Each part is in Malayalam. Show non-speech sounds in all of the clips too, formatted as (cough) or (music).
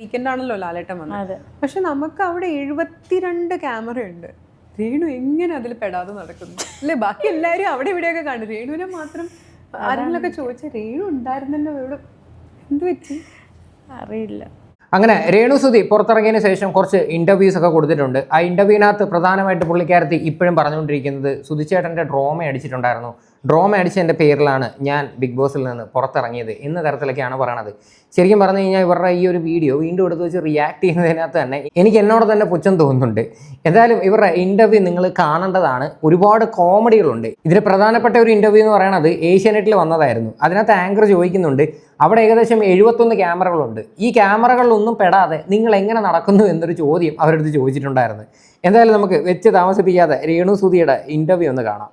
വീക്കെൻഡ് ആണല്ലോ ലാലേട്ടൻ വന്നത്. അതെ. പക്ഷെ നമുക്ക് അവിടെ എഴുപത്തിരണ്ട് ക്യാമറ ഉണ്ട്. രേണു എങ്ങനെ അതിൽ പെടാതെ നടക്കുന്നു? അല്ലെ? ബാക്കി എല്ലാവരും അവിടെ ഇവിടെയൊക്കെ കാണും. രേണുവിനെ മാത്രം ആരെങ്കിലൊക്കെ ചോദിച്ച രേണു ഉണ്ടായിരുന്നല്ലോ ഇവിടെ. എന്ത് പറ്റി? അറിയില്ല. അങ്ങനെ രേണു സുധി പുറത്തിറങ്ങിയതിന് ശേഷം കുറച്ച് ഇന്റർവ്യൂസ് ഒക്കെ കൊടുത്തിട്ടുണ്ട്. ആ ഇന്റർവ്യൂവിനകത്ത് പ്രധാനമായിട്ട് പുള്ളിക്കാരത്തി ഇപ്പോഴും പറഞ്ഞുകൊണ്ടിരിക്കുന്നത് സുധിച്ചേട്ടന്റെ ഡ്രോമ അടിച്ചിട്ടുണ്ടായിരുന്നു. ഡ്രോമ മേടിച്ചതിന്റെ പേരിലാണ് ഞാൻ ബിഗ് ബോസിൽ നിന്ന് പുറത്തിറങ്ങിയത് എന്ന തരത്തിലൊക്കെയാണ് പറയണത്. ശരിക്കും പറഞ്ഞു കഴിഞ്ഞാൽ ഇവരുടെ ഈ ഒരു വീഡിയോ വീണ്ടും എടുത്ത് വെച്ച് റിയാക്ട് ചെയ്യുന്നതിനകത്ത് തന്നെ എനിക്ക് എന്നോട് തന്നെ പുച്ഛം തോന്നുന്നുണ്ട്. എന്തായാലും ഇവരുടെ ഇന്റർവ്യൂ നിങ്ങൾ കാണേണ്ടതാണ്. ഒരുപാട് കോമഡികളുണ്ട് ഇതിൽ പ്രധാനപ്പെട്ട ഒരു ഇന്റർവ്യൂ എന്ന് പറയുന്നത് ഏഷ്യാനെറ്റിൽ വന്നതായിരുന്നു. അതിനകത്ത് ആങ്കർ ചോദിക്കുന്നുണ്ട്. അവിടെ ഏകദേശം എഴുപത്തൊന്ന് ക്യാമറകളുണ്ട് ഈ ക്യാമറകളിലൊന്നും പെടാതെ നിങ്ങൾ എങ്ങനെ നടക്കുന്നു എന്നൊരു ചോദ്യം അവരടുത്ത് ചോദിച്ചിട്ടുണ്ടായിരുന്നു. എന്തായാലും നമുക്ക് വെച്ച് താമസിപ്പിക്കാതെ രേണു സുധിയുടെ ഇന്റർവ്യൂ ഒന്ന് കാണാം.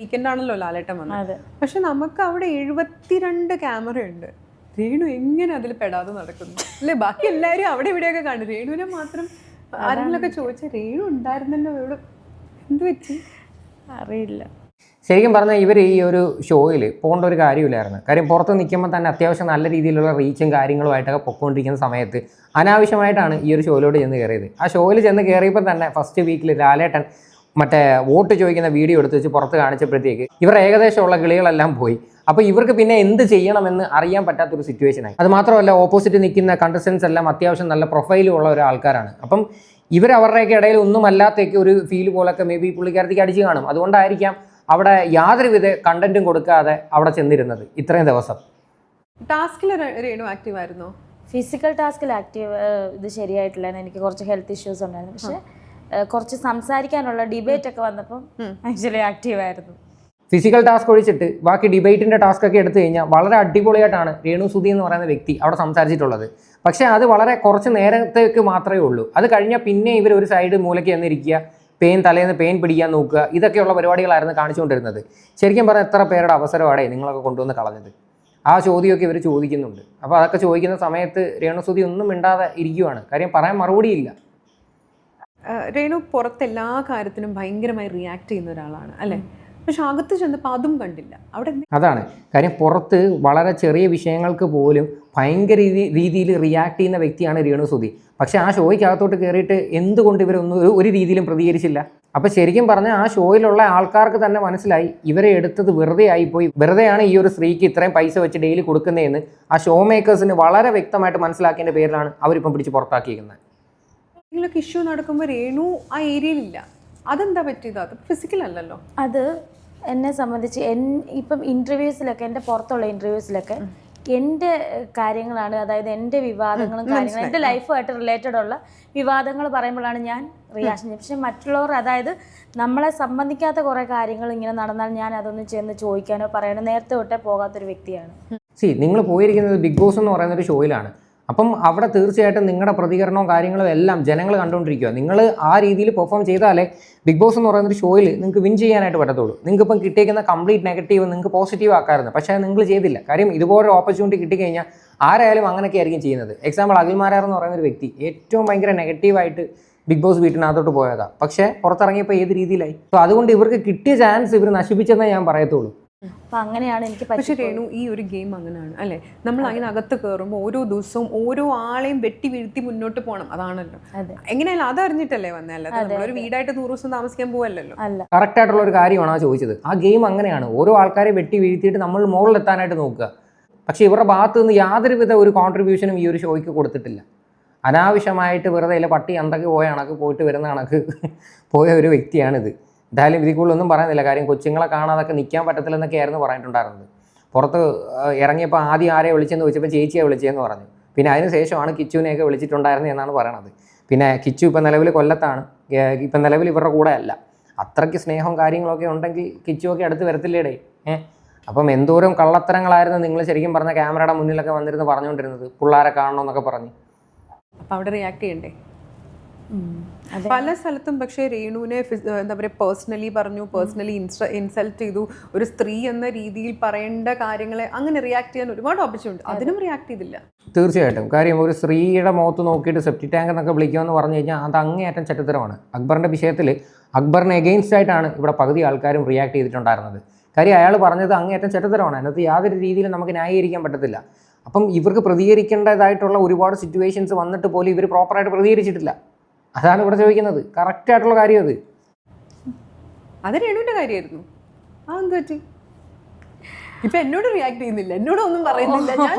വീക്കെൻഡ് ആണല്ലോ ലാലേട്ടൻ വന്നത്. അതെ. പക്ഷെ നമുക്ക് അവിടെ എഴുപത്തിരണ്ട് ക്യാമറ ഉണ്ട്. രേണു എങ്ങനെ അതിൽ പെടാതെ നടക്കുന്നു? അല്ലെ? ബാക്കി എല്ലാവരും അവിടെ ഇവിടെയൊക്കെ കാണും. രേണുവിനെ മാത്രം ആരെങ്കിലൊക്കെ ചോദിച്ച രേണു ഉണ്ടായിരുന്നല്ലോ ഇവിടെ എന്ത് പറ്റി? അറിയില്ല. ശരിക്കും പറഞ്ഞാൽ ഇവർ ഈ ഒരു ഷോയിൽ പോകേണ്ട ഒരു കാര്യമില്ലായിരുന്നു. കാര്യം പുറത്ത് നിൽക്കുമ്പോൾ തന്നെ അത്യാവശ്യം നല്ല രീതിയിലുള്ള റീച്ചും കാര്യങ്ങളുമായിട്ടൊക്കെ പൊക്കോണ്ടിരിക്കുന്ന സമയത്ത് അനാവശ്യമായിട്ടാണ് ഈ ഒരു ഷോയിലോട്ട് ചെന്ന് കയറിയത് ആ ഷോയിൽ ചെന്ന് കയറിയപ്പോൾ തന്നെ ഫസ്റ്റ് വീക്കിൽ ലാലേട്ടൻ മറ്റേ വോട്ട് ചോദിക്കുന്ന വീഡിയോ എടുത്ത് വെച്ച് പുറത്ത് കാണിച്ചപ്പോഴത്തേക്ക് ഇവർ ഏകദേശമുള്ള കിളികളെല്ലാം പോയി. അപ്പോൾ ഇവർക്ക് പിന്നെ എന്ത് ചെയ്യണമെന്ന് അറിയാൻ പറ്റാത്തൊരു സിറ്റുവേഷനായി അത് മാത്രമല്ല ഓപ്പോസിറ്റ് നിൽക്കുന്ന കണ്ടസ്റ്റൻസ് എല്ലാം അത്യാവശ്യം നല്ല പ്രൊഫൈലുള്ള ഒരു ആൾക്കാരാണ്. അപ്പം ഇവർ അവരുടെയൊക്കെ ഇടയിൽ ഒന്നുമല്ലാത്തേക്ക് ഒരു ഫീൽ പോലൊക്കെ മേ ബി പുള്ളിക്കാരത്തേക്ക് അടിച്ചു കാണും. അതുകൊണ്ടായിരിക്കാം അവിടെ യാതൊരുവിധ കണ്ടന്റും കൊടുക്കാതെ അവിടെ ചെന്നിരുന്നത് ഇത്രയും ദിവസം. ടാസ്കിൽ രേണു ആക്റ്റീവ് ആയിരുന്നോ? ഫിസിക്കൽ ടാസ്കിൽ ആക്റ്റീവ് ഇത് ശരിയായിട്ടില്ല. എനിക്ക് കുറച്ച് ഹെൽത്ത് ഇഷ്യൂസ് ഉണ്ടായിരുന്നു. പക്ഷേ കുറച്ച് സംസാരിക്കാനുള്ള ഡിബേറ്റ് ഒക്കെ വന്നപ്പോൾ ആക്ച്വലി ആക്റ്റീവ് ആയിരുന്നു. ഫിസിക്കൽ ടാസ്ക് ഒഴിച്ചിട്ട് ബാക്കി ഡിബേറ്റിന്റെ ടാസ്ക് ഒക്കെ എടുത്തു കഴിഞ്ഞാൽ വളരെ അടിപൊളിയായിട്ടാണ് രേണു സുധി എന്ന് പറയുന്ന വ്യക്തി അവിടെ സംസാരിച്ചിട്ടുള്ളത്. പക്ഷേ അത് വളരെ കുറച്ച് നേരത്തേക്ക് മാത്രമേ ഉള്ളൂ. അത് കഴിഞ്ഞാൽ പിന്നെ ഇവർ ഒരു സൈഡ് മൂലയ്ക്ക് എന്നിരിക്കുക പെയിൻ തലേന്ന് പെയിൻ പിടിക്കാൻ നോക്കുക ഇതൊക്കെയുള്ള പരിപാടികളായിരുന്നു കാണിച്ചുകൊണ്ടിരുന്നത്. ശരിക്കും പറഞ്ഞാൽ എത്ര പേരുടെ അവസരമാണ് നിങ്ങളൊക്കെ കൊണ്ടുവന്ന് കളഞ്ഞത്? ആ ചോദ്യമൊക്കെ ഇവർ ചോദിക്കുന്നുണ്ട്. അപ്പോൾ അതൊക്കെ ചോദിക്കുന്ന സമയത്ത് രേണുസുതി ഒന്നും മിണ്ടാതെ ഇരിക്കുവാണ്. കാര്യം പറയാൻ മറുപടിയില്ല. രേണു പുറത്ത് എല്ലാ കാര്യത്തിനും ഭയങ്കരമായി റിയാക്ട് ചെയ്യുന്ന ഒരാളാണ് അല്ലേ? പക്ഷെ അകത്ത് ചെന്നപ്പോൾ അതും കണ്ടില്ല. അവിടെ അതാണ്. കാര്യം പുറത്ത് വളരെ ചെറിയ വിഷയങ്ങൾക്ക് പോലും ഭയങ്കര രീതി രീതിയിൽ റിയാക്ട് ചെയ്യുന്ന വ്യക്തിയാണ് രേണു സുധി. പക്ഷേ ആ ഷോയ്ക്കകത്തോട്ട് കയറിയിട്ട് എന്തുകൊണ്ട് ഇവരൊന്നും ഒരു രീതിയിലും പ്രതികരിച്ചില്ല? അപ്പോൾ ശരിക്കും പറഞ്ഞാൽ ആ ഷോയിലുള്ള ആൾക്കാർക്ക് തന്നെ മനസ്സിലായി ഇവരെ എടുത്തത് വെറുതെ ആയിപ്പോയി. വെറുതെയാണ് ഈ ഒരു സ്ത്രീക്ക് ഇത്രയും പൈസ വെച്ച് ഡെയിലി കൊടുക്കുന്നതെന്ന് ആ ഷോ മേക്കേഴ്സിന് വളരെ വ്യക്തമായിട്ട് മനസ്സിലാക്കിയതിന്റെ പേരിലാണ് അവരിപ്പം പിടിച്ച് പുറത്താക്കിയിരിക്കുന്നത്. എന്തെങ്കിലുമൊക്കെ ഇഷ്യൂ നടക്കുമ്പോൾ രേണു ആ ഏരിയയിലില്ല അതെന്താ പറ്റിയത്? അത് ഫിസിക്കൽ അല്ലല്ലോ. അത് എന്നെ സംബന്ധിച്ച് എൻ ഇപ്പം ഇന്റർവ്യൂസിലൊക്കെ എന്റെ പുറത്തുള്ള ഇന്റർവ്യൂസിലൊക്കെ എന്റെ കാര്യങ്ങളാണ് അതായത് എന്റെ വിവാദങ്ങളും കാര്യങ്ങളും എന്റെ ലൈഫുമായിട്ട് റിലേറ്റഡ് ഉള്ള വിവാദങ്ങൾ പറയുമ്പോഴാണ് ഞാൻ റിയാക്ഷൻ ചെയ്യുന്നത് പക്ഷെ മറ്റുള്ളവർ അതായത് നമ്മളെ സംബന്ധിക്കാത്ത കുറേ കാര്യങ്ങൾ ഇങ്ങനെ നടന്നാൽ ഞാൻ അതൊന്നും ചെന്ന് ചോദിക്കാനോ പറയാനോ നേരത്തെ തൊട്ടേ പോകാത്തൊരു വ്യക്തിയാണ്. സി നിങ്ങൾ പോയിരിക്കുന്നത് ബിഗ് ബോസ് എന്ന് പറയുന്ന ഒരു ഷോയിലാണ് അപ്പം അവിടെ തീർച്ചയായിട്ടും നിങ്ങളുടെ പ്രതികരണവും കാര്യങ്ങളും എല്ലാം ജനങ്ങൾ കണ്ടുകൊണ്ടിരിക്കുക നിങ്ങൾ ആ രീതിയിൽ പെർഫോം ചെയ്താലേ ബിഗ് ബോസ് എന്ന് പറയുന്ന ഒരു ഷോയിൽ നിങ്ങൾക്ക് വിൻ ചെയ്യാനായിട്ട് പറ്റത്തുള്ളൂ. നിങ്ങൾക്ക് ഇപ്പം കിട്ടിയിരിക്കുന്ന കംപ്ലീറ്റ് നെഗറ്റീവ് നിങ്ങൾക്ക് പോസിറ്റീവ് ആക്കാമായിരുന്നു പക്ഷേ നിങ്ങൾ ചെയ്തില്ല. കാര്യം ഇതുപോലൊരു ഓപ്പർച്യൂണിറ്റി കിട്ടിക്കഴിഞ്ഞാൽ ആരായാലും അങ്ങനെയൊക്കെ ആയിരിക്കും ചെയ്യുന്നത്. എക്സാമ്പിൾ അഖിൽമാരാർ എന്ന് പറയുന്ന ഒരു വ്യക്തി ഏറ്റവും ഭയങ്കര നെഗറ്റീവായിട്ട് ബിഗ് ബോസ് വീട്ടിനകത്തോട്ട് പോയതാണ് പക്ഷേ പുറത്തിറങ്ങിയപ്പോൾ ഏത് രീതിയിലായി? സോ അതുകൊണ്ട് ഇവർക്ക് കിട്ടിയ ചാൻസ് ഇവർ നശിപ്പിച്ചെന്നേ ഞാൻ പറയത്തുള്ളൂ. അപ്പം അങ്ങനെയാണ് എനിക്ക് പക്ഷെ രേണു ഈ ഒരു ഗെയിം അങ്ങനെയാണ്. അല്ലെ? നമ്മൾ അതിനകത്ത് കയറുമ്പോൾ ഓരോ ദിവസവും ഓരോ ആളെയും വെട്ടി വീഴ്ത്തി മുന്നോട്ട് പോകണം അതാണല്ലോ. എങ്ങനെയാലും എങ്ങനെയല്ല അതറിഞ്ഞിട്ടല്ലേ വന്നല്ലേ ഒരു നമ്മളൊരു വീടായിട്ട് നൂറ് ദിവസം താമസിക്കാൻ പോവല്ലോ അല്ല. കറക്റ്റ് ആയിട്ടുള്ള ഒരു കാര്യമാണ് ആ ചോദിച്ചത്. ആ ഗെയിം അങ്ങനെയാണ്. ഓരോ ആൾക്കാരെ വെട്ടി വീഴ്ത്തിയിട്ട് നമ്മൾ മുകളിലെത്താനായിട്ട് നോക്കുക. പക്ഷെ ഇവരുടെ ഭാഗത്ത് നിന്ന് യാതൊരുവിധ ഒരു കോൺട്രിബ്യൂഷനും ഈ ഒരു ഷോയ്ക്ക് കൊടുത്തിട്ടില്ല. അനാവശ്യമായിട്ട് വെറുതെ ഇല്ല പട്ടി അന്തക്ക് പോയ കണക്ക് പോയിട്ട് വരുന്ന കണക്ക് പോയ ഒരു വ്യക്തിയാണിത്. എന്തായാലും ഇതിൽ കൂടുതലൊന്നും പറയുന്നില്ല. കാര്യം കൊച്ചുങ്ങളെ കാണാതൊക്കെ നിൽക്കാൻ പറ്റത്തില്ലെന്നൊക്കെ ആയിരുന്നു പറഞ്ഞിട്ടുണ്ടായിരുന്നത്. പുറത്ത് ഇറങ്ങിയപ്പോൾ ആദ്യം ആരെ വിളിച്ചെന്ന് ചോദിച്ചപ്പോൾ ചേച്ചിയെ വിളിച്ചതെന്ന് പറഞ്ഞു. പിന്നെ അതിന് ശേഷമാണ് കിച്ചുവിനെയൊക്കെ വിളിച്ചിട്ടുണ്ടായിരുന്നത് എന്നാണ് പറയണത്. പിന്നെ കിച്ചു ഇപ്പം നിലവിൽ കൊല്ലത്താണ്. ഇപ്പം നിലവിൽ ഇവരുടെ കൂടെ അല്ല. അത്രയ്ക്ക് സ്നേഹവും കാര്യങ്ങളൊക്കെ ഉണ്ടെങ്കിൽ കിച്ചുവൊക്കെ അടുത്ത് വരത്തില്ലേടേ ഏഹ് അപ്പം എന്തോരം കള്ളത്തരങ്ങളായിരുന്നു നിങ്ങൾ ശരിക്കും പറഞ്ഞ ക്യാമറയുടെ മുന്നിലൊക്കെ വന്നിരുന്ന് പറഞ്ഞുകൊണ്ടിരുന്നത്. പിള്ളേരെ കാണണമെന്നൊക്കെ പറഞ്ഞ്. അപ്പോൾ അവിടെ റിയാക്ട് ചെയ്യണ്ടേ? പല സ്ഥലത്തും പക്ഷേ രേണുവിനെ എന്താ പറയുക പേഴ്സണലി പറഞ്ഞു പേഴ്സണലി ഇൻസൾട്ട് ചെയ്തു. ഒരു സ്ത്രീ എന്ന രീതിയിൽ പറയേണ്ട കാര്യങ്ങളെ അങ്ങനെ റിയാക്ട് ചെയ്യാൻ ഒരുപാട് ഓപ്പർച്യൂണിറ്റി അതിനും റിയാക്ട് ചെയ്തില്ല. തീർച്ചയായിട്ടും. കാര്യം ഒരു സ്ത്രീയുടെ മുഖത്ത് നോക്കിയിട്ട് സെപ്റ്റി ടാങ്ക് എന്നൊക്കെ വിളിക്കുമെന്ന് പറഞ്ഞു കഴിഞ്ഞാൽ അത് അങ്ങേയറ്റം ചരിത്രമാണ്. അക്ബറിന്റെ വിഷയത്തിൽ അക്ബറിന് എഗെയിൻസ്റ്റ് ആയിട്ടാണ് ഇവിടെ പകുതി ആൾക്കാരും റിയാക്ട് ചെയ്തിട്ടുണ്ടായിരുന്നത്. കാര്യം അയാൾ പറഞ്ഞത് അങ്ങേയറ്റം ചരിത്രമാണ്. അതിനകത്ത് യാതൊരു രീതിയിലും നമുക്ക് ന്യായീകരിക്കാൻ പറ്റത്തില്ല. അപ്പം ഇവർക്ക് പ്രതികരിക്കേണ്ടതായിട്ടുള്ള ഒരുപാട് സിറ്റുവേഷൻസ് വന്നിട്ട് പോലും ഇവർ പ്രോപ്പറായിട്ട് പ്രതികരിച്ചിട്ടില്ല. അതാണ് ഇവിടെ ചോദിക്കുന്നത്. കറക്റ്റ് ആയിട്ടുള്ള കാര്യം അത്. അത് രേണുവിന്റെ കാര്യമായിരുന്നു. ആ എന്ത് പറ്റി? ഇപ്പൊ എന്നോട് റിയാക്ട് ചെയ്യുന്നില്ല. എന്നോട് ഒന്നും പറയുന്നില്ല. ഞാൻ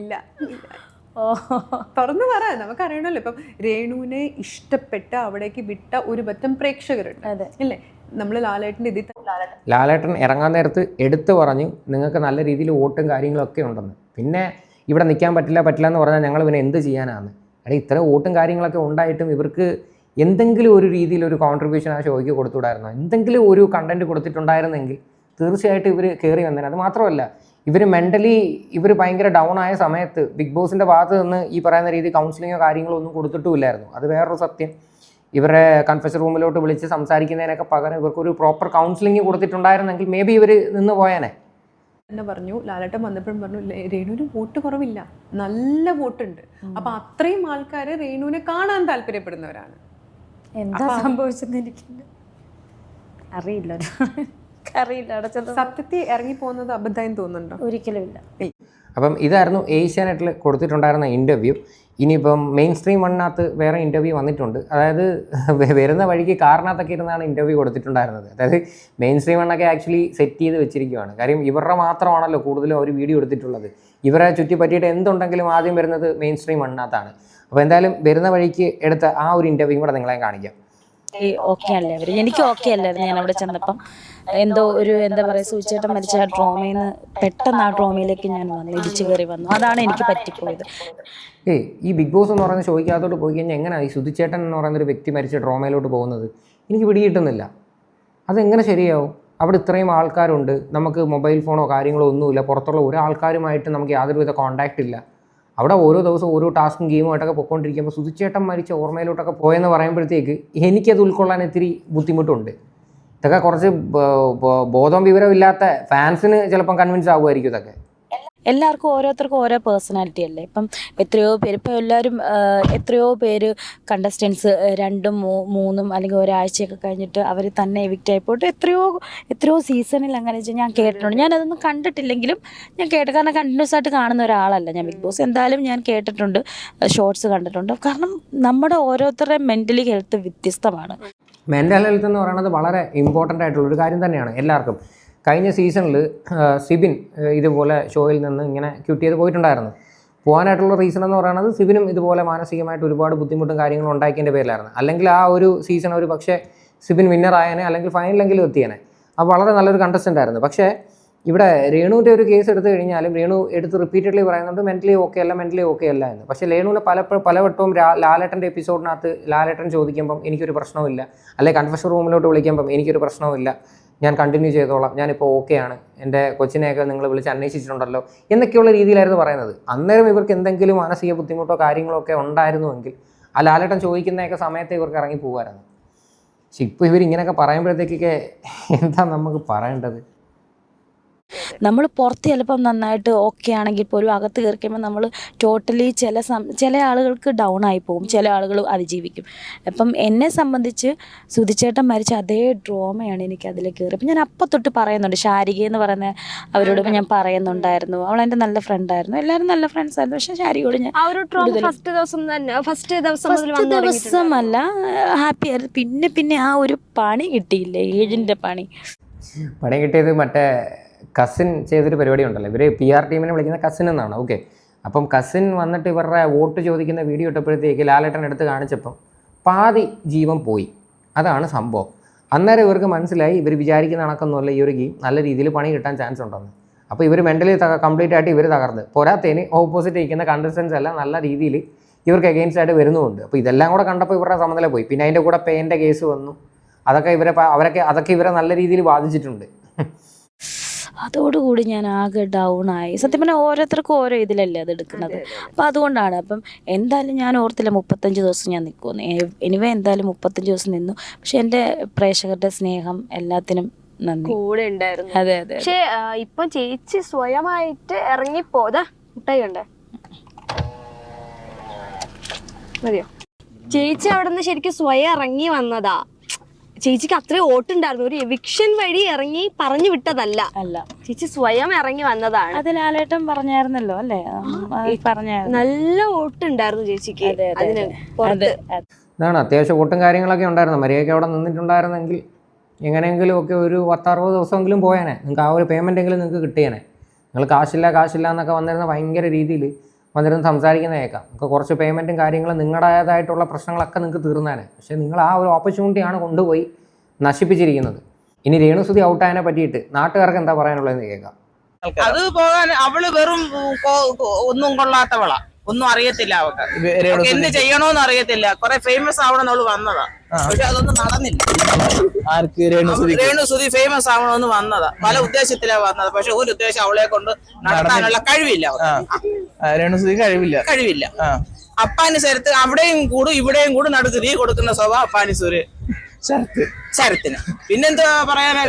ഇല്ല തുറന്നു പറ. നമുക്ക് അറിയണമല്ലോ ഇപ്പം രേണുവിനെ ഇഷ്ടപ്പെട്ട അവിടേക്ക് വിട്ട ഒരു പറ്റം പ്രേക്ഷകരുണ്ട്. അല്ലേ ഇല്ലേ? നമ്മൾ ലാലേട്ടന്റെ ഇതിൽ ലാലേട്ടൻ. ലാലേട്ടൻ ഇറങ്ങാൻ നേരത്ത് എടുത്തു പറഞ്ഞു നിങ്ങൾക്ക് നല്ല രീതിയിൽ വോട്ടും കാര്യങ്ങളൊക്കെ ഉണ്ടെന്ന്. പിന്നെ ഇവിടെ നിൽക്കാൻ പറ്റില്ല പറ്റില്ല എന്ന് പറഞ്ഞാൽ ഞങ്ങൾ പിന്നെ എന്ത് ചെയ്യാനാണ് എടാ ഇത്ര വോട്ടും കാര്യങ്ങളൊക്കെ ഉണ്ടായിട്ടും ഇവർക്ക് എന്തെങ്കിലും ഒരു രീതിയിൽ ഒരു കോൺട്രിബ്യൂഷൻ ആ ഷോയ്ക്ക് കൊടുത്തുവിടായിരുന്നോ? എന്തെങ്കിലും ഒരു കണ്ടന്റ് കൊടുത്തിട്ടുണ്ടായിരുന്നെങ്കിൽ തീർച്ചയായിട്ടും ഇവർ കയറി വന്നേനെ. അത് മാത്രമല്ല ഇവർ മെന്റലി ഇവർ ഭയങ്കര ഡൗൺ ആയ സമയത്ത് ബിഗ് ബോസിന്റെ ഭാഗത്ത് നിന്ന് ഈ പറയുന്ന രീതി കൗൺസിലിങ്ങോ കാര്യങ്ങളോ ഒന്നും കൊടുത്തിട്ടുമില്ലായിരുന്നു. അത് വേറൊരു സത്യം. ഇവരെ കൺഫഷൻ റൂമിലോട്ട് വിളിച്ച് സംസാരിക്കുന്നതിനൊക്കെ പകരം ഇവർക്കൊരു പ്രോപ്പർ കൗൺസിലിംഗ് കൊടുത്തിട്ടുണ്ടായിരുന്നെങ്കിൽ മേ ബി ഇവർ നിന്ന് പോയാനെ. തന്നെ പറഞ്ഞു ലാലേട്ടൻ വന്നപ്പോഴും പറഞ്ഞു "ലേ- രേണുവിന് വോട്ട് കുറവില്ല. നല്ല വോട്ടുണ്ട്. അപ്പൊ അത്രയും ആൾക്കാർ രേണുവിനെ കാണാൻ താല്പര്യപ്പെടുന്നവരാണ്. എന്താ സംഭവിച്ചെന്ന് എനിക്ക് അറിയില്ല. സത്യത്തിൽ ഇറങ്ങി പോകുന്നത് അബദ്ധമായി തോന്നുന്നുണ്ടോ? ഒരിക്കലും ഇല്ല. അപ്പം ഇതായിരുന്നു ഏഷ്യാനെറ്റിൽ കൊടുത്തിട്ടുണ്ടായിരുന്ന ഇന്റർവ്യൂ ഇനിയിപ്പം മെയിൻ സ്ട്രീം വണ്ണിനകത്ത് വേറെ ഇന്റർവ്യൂ വന്നിട്ടുണ്ട്. അതായത് വരുന്ന വഴിക്ക് കാറിനകത്തൊക്കെ ഇരുന്നാണ് ഇന്റർവ്യൂ കൊടുത്തിട്ടുണ്ടായിരുന്നത്. അതായത് മെയിൻ സ്ട്രീം വണ്ണൊക്കെ ആക്ച്വലി സെറ്റ് ചെയ്ത് വെച്ചിരിക്കുകയാണ് കാര്യം ഇവരുടെ മാത്രമാണല്ലോ കൂടുതലും അവർ വീഡിയോ എടുത്തിട്ടുള്ളത്. ഇവരെ ചുറ്റിപ്പറ്റിയിട്ട് എന്തുണ്ടെങ്കിലും ആദ്യം വരുന്നത് മെയിൻ സ്ട്രീം വണ്ണിനകത്താണ് അപ്പോൾ എന്തായാലും വരുന്ന വഴിക്ക് എടുത്ത ആ ഒരു ഇന്റർവ്യൂ കൂടെ നിങ്ങളെ കാണിക്കാം. ഓക്കെ അല്ലേ അവർ എനിക്ക് ഓക്കെ അല്ലായിരുന്നു ഞാൻ അവിടെ ചെന്നപ്പം എന്തോ ഒരു എന്താ പറയുക സൂചിച്ചേട്ടൻ മരിച്ച ആ ട്രോമയിൽ നിന്ന് പെട്ടെന്ന് ആ ഡ്രോമയിലേക്ക് ഞാൻ വന്നു ഇടിച്ചു കയറി വന്നു. അതാണ് എനിക്ക് പറ്റിപ്പോയത്. ഏ ഈ ബിഗ് ബോസ് എന്ന് പറയുന്ന ഷോയ്ക്കകത്തോട്ട് പോയി കഴിഞ്ഞാൽ എങ്ങനെയാണ് ഈ സുധിച്ചേട്ടൻ എന്ന് പറയുന്ന ഒരു വ്യക്തി മരിച്ച ഡ്രോമയിലോട്ട് പോകുന്നത്? എനിക്ക് പിടികിട്ടുന്നില്ല. അതെങ്ങനെ ശരിയാവും? അവിടെ ഇത്രയും ആൾക്കാരുണ്ട്. നമുക്ക് മൊബൈൽ ഫോണോ കാര്യങ്ങളോ ഒന്നുമില്ല. പുറത്തുള്ള ഒരാൾക്കാരുമായിട്ട് നമുക്ക് യാതൊരുവിധ കോൺടാക്റ്റ് ഇല്ല. അവിടെ ഓരോ ദിവസവും ഓരോ ടാസ്കും ഗെയിമുമായിട്ടൊക്കെ പൊയ്ക്കൊണ്ടിരിക്കുമ്പോൾ സുതിച്ചേട്ടൻ മരിച്ച ഓർമ്മയിലോട്ടൊക്കെ പോയെന്ന് പറയുമ്പോഴത്തേക്ക് എനിക്കത് ഉൾക്കൊള്ളാൻ ഇത്തിരി ബുദ്ധിമുട്ടുണ്ട്. ഇതൊക്കെ കുറച്ച് ബോധം വിവരമില്ലാത്ത ഫാൻസിന് ചിലപ്പം കൺവിൻസ് ആകുമായിരിക്കും ഇതൊക്കെ. എല്ലാവർക്കും ഓരോരുത്തർക്കും ഓരോ പേഴ്സണാലിറ്റി അല്ലേ? ഇപ്പം എത്രയോ പേര് ഇപ്പം എല്ലാവരും എത്രയോ പേര് കണ്ടസ്റ്റൻസ് രണ്ടും മൂന്നും അല്ലെങ്കിൽ ഒരാഴ്ചയൊക്കെ കഴിഞ്ഞിട്ട് അവർ തന്നെ എവിക്റ്റ് ആയിപ്പോട്ട് എത്രയോ എത്രയോ സീസണിൽ അങ്ങനെ വെച്ചാൽ ഞാൻ കേട്ടിട്ടുണ്ട്. ഞാൻ അതൊന്നും കണ്ടിട്ടില്ലെങ്കിലും ഞാൻ കേട്ട കാരണം കണ്ടിന്യൂസ് ആയിട്ട് കാണുന്ന ഒരാളല്ല ഞാൻ ബിഗ് ബോസ് എന്തായാലും ഞാൻ കേട്ടിട്ടുണ്ട്. ഷോർട്സ് കണ്ടിട്ടുണ്ട്. കാരണം നമ്മുടെ ഓരോരുത്തരുടെ മെന്റലി ഹെൽത്ത് വ്യത്യസ്തമാണ്. മെന്റൽ ഹെൽത്ത് എന്ന് പറയുന്നത് വളരെ ഇമ്പോർട്ടന്റ് ആയിട്ടുള്ള ഒരു കാര്യം തന്നെയാണ് എല്ലാവർക്കും. കഴിഞ്ഞ സീസണിൽ സിബിൻ ഇതുപോലെ ഷോയിൽ നിന്ന് ഇങ്ങനെ ക്യൂട്ട് ചെയ്ത് പോയിട്ടുണ്ടായിരുന്നു. പോകാനായിട്ടുള്ള റീസൺ എന്ന് പറയുന്നത് സിബിനും ഇതുപോലെ മാനസികമായിട്ട് ഒരുപാട് ബുദ്ധിമുട്ടും കാര്യങ്ങളും ഉണ്ടാക്കിയതിന്റെ പേരിലായിരുന്നു. അല്ലെങ്കിൽ ആ ഒരു സീസൺ ഒരു പക്ഷേ സിബിൻ വിന്നറായനെ അല്ലെങ്കിൽ ഫൈനലെങ്കിലും എത്തിയനെ. അത് വളരെ നല്ലൊരു കണ്ടസ്റ്റന്റ് ആയിരുന്നു. പക്ഷേ ഇവിടെ രേണുവിന്റെ ഒരു കേസ് എടുത്തു കഴിഞ്ഞാലും രേണു എടുത്ത് റിപ്പീറ്റഡ്ലി പറയുന്നുണ്ട് മെന്റലി ഓക്കെ അല്ല മെന്റലി ഓക്കെ അല്ല എന്ന്. പക്ഷേ രേണുവിനെ പല പലവട്ടവും ലാലേട്ടന്റെ എപ്പിസോഡിനകത്ത് ലാലേട്ടൻ ചോദിക്കുമ്പം എനിക്കൊരു പ്രശ്നവുമില്ല. അല്ലെങ്കിൽ കൺഫഷൻ റൂമിലോട്ട് വിളിക്കുമ്പം എനിക്കൊരു പ്രശ്നവുമില്ല. ഞാൻ കണ്ടിന്യൂ ചെയ്തോളാം. ഞാനിപ്പോൾ ആണ്. എന്റെ കൊച്ചിനെയൊക്കെ നിങ്ങൾ വിളിച്ച് അന്വേഷിച്ചിട്ടുണ്ടല്ലോ. എന്നൊക്കെയുള്ള രീതിയിലായിരുന്നു പറയുന്നത്. അന്നേരം ഇവർക്ക് എന്തെങ്കിലും മാനസിക ബുദ്ധിമുട്ടോ കാര്യങ്ങളോ ഒക്കെ ഉണ്ടായിരുന്നുവെങ്കിൽ ആ ലാലേട്ടൻ ചോദിക്കുന്നതൊക്കെ സമയത്ത് ഇവർക്ക് ഇറങ്ങി പോകുമായിരുന്നു പക്ഷെ ഇപ്പോൾ ഇവരിങ്ങനെയൊക്കെ പറയുമ്പോഴത്തേക്കൊക്കെ എന്താ നമുക്ക് പറയേണ്ടത്? (laughs) നമ്മൾ പുറത്ത് ചിലപ്പം നന്നായിട്ട് ഓക്കെ ആണെങ്കിൽ പോലും അകത്ത് കയറി കഴിയുമ്പോൾ നമ്മൾ ടോട്ടലി ചില സം ചില ആളുകൾക്ക് ഡൗൺ ആയി പോകും. ചില ആളുകൾ അതിജീവിക്കും. അപ്പം എന്നെ സംബന്ധിച്ച് സുധിച്ചേട്ടൻ മരിച്ച അതേ ഡ്രോമയാണ് എനിക്ക് അതിൽ കയറി അപ്പം ഞാൻ അപ്പം തൊട്ട് പറയുന്നുണ്ട്. ശാരിക എന്ന് പറയുന്ന അവരോട് ഞാൻ പറയുന്നുണ്ടായിരുന്നു. അവൾ എന്റെ നല്ല ഫ്രണ്ടായിരുന്നു എല്ലാവരും നല്ല ഫ്രണ്ട്സ് ആയിരുന്നു. പക്ഷേ ശാരികയോട് ഞാൻ ആ ഒരു ട്രോമ ഫസ്റ്റ് ദിവസം തന്നെ ഫസ്റ്റ് ദിവസം മുതൽ ഫസ്റ്റ്. ദിവസമല്ല ഹാപ്പി ആയിരുന്നു. പിന്നെ പിന്നെ ആ ഒരു പണി കിട്ടിയില്ലേ ഏജിന്റെ പണി. പണി കിട്ടിയത് മറ്റേ കസിൻ ചെയ്തൊരു പരിപാടി ഉണ്ടല്ലോ ഇവർ പി ആർ ടീമിനെ വിളിക്കുന്ന കസിൻ എന്നാണ്. ഓക്കെ അപ്പം കസിൻ വന്നിട്ട് ഇവരുടെ വോട്ട് ചോദിക്കുന്ന വീഡിയോ ഇട്ടപ്പോഴത്തേക്ക് ലാലേട്ടൻ എടുത്ത് കാണിച്ചപ്പം പാതി ജീവൻ പോയി. അതാണ് സംഭവം. അന്നേരം ഇവർക്ക് മനസ്സിലായി ഇവർ വിചാരിക്കുന്ന കണക്കൊന്നുമല്ല ഈ ഒരു ഗെയിം നല്ല രീതിയിൽ പണി കിട്ടാൻ ചാൻസ് ഉണ്ടെന്ന്. അപ്പോൾ ഇവർ മെന്റലി കംപ്ലീറ്റ് ആയിട്ട് ഇവർ തകർന്ന്. പോരാത്തതിന് ഓപ്പോസിറ്റ് ഇരിക്കുന്ന കണ്ടസ്റ്റൻസ് എല്ലാം നല്ല രീതിയിൽ ഇവർക്ക് അഗെയിൻസ്റ്റ് ആയിട്ട് വരുന്നുമുണ്ട്. അപ്പോൾ ഇതെല്ലാം കൂടെ കണ്ടപ്പോൾ ഇവരുടെ സമനില പോയി. പിന്നെ അതിന്റെ കൂടെ പേന്റെ കേസ് വന്നു. അതൊക്കെ ഇവരെ അവരൊക്കെ അതൊക്കെ ഇവരെ നല്ല രീതിയിൽ ബാധിച്ചിട്ടുണ്ട്. അതോടുകൂടി ഞാൻ ആകെ ഡൗൺ ആയി. സത്യം പറഞ്ഞാൽ ഓരോരുത്തർക്കും ഓരോ ഇതിലല്ലേ അത് എടുക്കുന്നത്. അപ്പം അതുകൊണ്ടാണ് അപ്പം എന്തായാലും ഞാൻ ഓർത്തില്ല മുപ്പത്തഞ്ച് ദിവസം ഞാൻ നിൽക്കുമെന്ന് എനിവേ എന്തായാലും മുപ്പത്തഞ്ച് ദിവസം നിന്നു. പക്ഷെ എന്റെ പ്രേക്ഷകരുടെ സ്നേഹം എല്ലാത്തിനും നന്ദി. കൂടെ ഉണ്ടായിരുന്നു. അതെ അതെ പക്ഷേ ഇപ്പൊ ചേച്ചി സ്വയമായിട്ട് ഇറങ്ങിപ്പോതാ മുട്ടായി മതിയോ? ചേച്ചി അവിടെ നിന്ന് ശരിക്കും സ്വയം ഇറങ്ങി വന്നതാ. ചേച്ചിക്ക് അത്രയും ഓട്ടുണ്ടായിരുന്നു. ഒരു എവിക്ഷൻ വഴി ഇറങ്ങി പറഞ്ഞു വിട്ടതല്ല. അല്ല. ചേച്ചി സ്വയം ഇറങ്ങി വന്നതാണ്. അത് ലാലേട്ടൻ പറഞ്ഞായിരുന്നല്ലോ അല്ലേ? പറഞ്ഞ പറഞ്ഞായിരുന്നു. നല്ല വോട്ടുണ്ടായിരുന്നു ചേച്ചിക്ക് അതെ, അതെ, അതിന് പുറത്ത്. ഇതാണ് അത്യാവശ്യം വോട്ടും കാര്യങ്ങളൊക്കെ ഉണ്ടായിരുന്നു. മര്യാദയ്ക്ക് അവിടെ നിന്നിട്ടുണ്ടായിരുന്നെങ്കിൽ എങ്ങനെയെങ്കിലും ഒക്കെ ഒരു പത്തറുപത് ദിവസമെങ്കിലും പോയേനെ. നിങ്ങൾക്ക് ആ ഒരു പേയ്മെന്റ് എങ്കിലും നിങ്ങൾക്ക് കിട്ടിയേനെ. നിങ്ങൾ കാശില്ല കാശില്ല എന്നൊക്കെ വന്നിരുന്ന ഭയങ്കര രീതിയിൽ വന്നിരുന്ന് സംസാരിക്കുന്ന കേൾക്കാം നമുക്ക് കുറച്ച് പേയ്മെന്റും കാര്യങ്ങളും നിങ്ങളുടേതായിട്ടുള്ള പ്രശ്നങ്ങളൊക്കെ നിങ്ങൾക്ക് തീർന്നേനെ പക്ഷേ നിങ്ങൾ ആ ഒരു ഓപ്പർച്യൂണിറ്റിയാണ് കൊണ്ടുപോയി നശിപ്പിച്ചിരിക്കുന്നത്. ഇനി രേണുസുതി ഔട്ടായതിനെ പറ്റിയിട്ട് നാട്ടുകാർക്ക് എന്താ പറയാനുള്ളതെന്ന് കേൾക്കാം. അത് പോകാൻ അവൾ വെറും ഒന്നും കൊള്ളാത്തവളാ. ഒന്നും അറിയത്തില്ല അവക്ക്. എന്ത് ചെയ്യണോന്ന് അറിയത്തില്ല. കുറെ ഫേമസ് ആവണം അവൾ വന്നതാ. പക്ഷെ അതൊന്നും നടന്നില്ല. ആർക്ക് രേണു സുധി ഫേമസ് ആവണമെന്ന് വന്നതാ. പല ഉദ്ദേശത്തിലാ വന്നത്. പക്ഷെ ഒരു ഉദ്ദേശം അവളെ കൊണ്ട് നടത്താനുള്ള കഴിവില്ല രേണു സുധി കഴിവില്ല. കഴിവില്ല. അപ്പാന് ശരത്ത് അവിടെയും കൂടും ഇവിടെയും കൂടും നടുക്ക്. തീ കൊടുക്കുന്ന സ്വഭാവം അപ്പാനി സൂര് ശരത്ത്. ശരത്തിന്. പിന്നെന്താ പറയാനാ?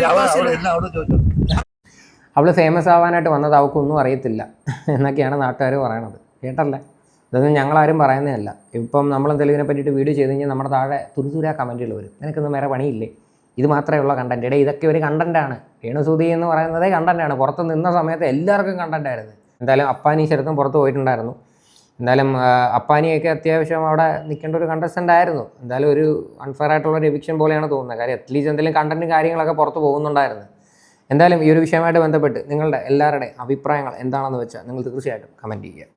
അവൾ ഫേമസ് ആവാനായിട്ട് വന്നത് അവൾക്കൊന്നും അറിയത്തില്ല. എന്നൊക്കെയാണ് നാട്ടുകാർ പറയണത്. കേട്ടല്ലേ? ഇതൊന്നും ഞങ്ങളാരും പറയുന്നതല്ല. ഇപ്പം നമ്മൾ എന്തെങ്കിലും ഇതിനെ പറ്റിയിട്ട് വീഡിയോ ചെയ്ത് കഴിഞ്ഞാൽ നമ്മുടെ താഴെ തുരുതുരാ കമന്റുകൾ വരും. നിനക്കൊന്നും വേറെ പണിയില്ലേ? ഇത് മാത്രമേ ഉള്ള കണ്ടന്റ് ഇടയിൽ ഇതൊക്കെ ഒരു കണ്ടന്റാണ് രേണുസൂതി എന്ന് പറയുന്നതേ കണ്ടന്റാണ് പുറത്ത് നിന്ന സമയത്ത് എല്ലാവർക്കും കണ്ടന്റായിരുന്നു എന്തായാലും അപ്പാനി ശരത്തും പുറത്ത് പോയിട്ടുണ്ടായിരുന്നു. എന്തായാലും അപ്പാനിയൊക്കെ അത്യാവശ്യം അവിടെ നിൽക്കേണ്ട ഒരു കണ്ടസ്റ്റന്റ് ആയിരുന്നു. എന്തായാലും ഒരു അൺഫെയർ ആയിട്ടുള്ള ഒരു എവിക്ഷൻ പോലെയാണ് തോന്നുന്നത്. കാര്യം അറ്റ്ലീസ്റ്റ് എന്തെങ്കിലും കണ്ടന്റും കാര്യങ്ങളൊക്കെ പുറത്ത് പോകുന്നുണ്ടായിരുന്നു. എന്തായാലും ഈ ഒരു വിഷയമായിട്ട് ബന്ധപ്പെട്ട് നിങ്ങളുടെ എല്ലാവരുടെയും അഭിപ്രായങ്ങൾ എന്താണെന്ന് വെച്ചാൽ നിങ്ങൾ തീർച്ചയായിട്ടും കമന്റ് ചെയ്യുക.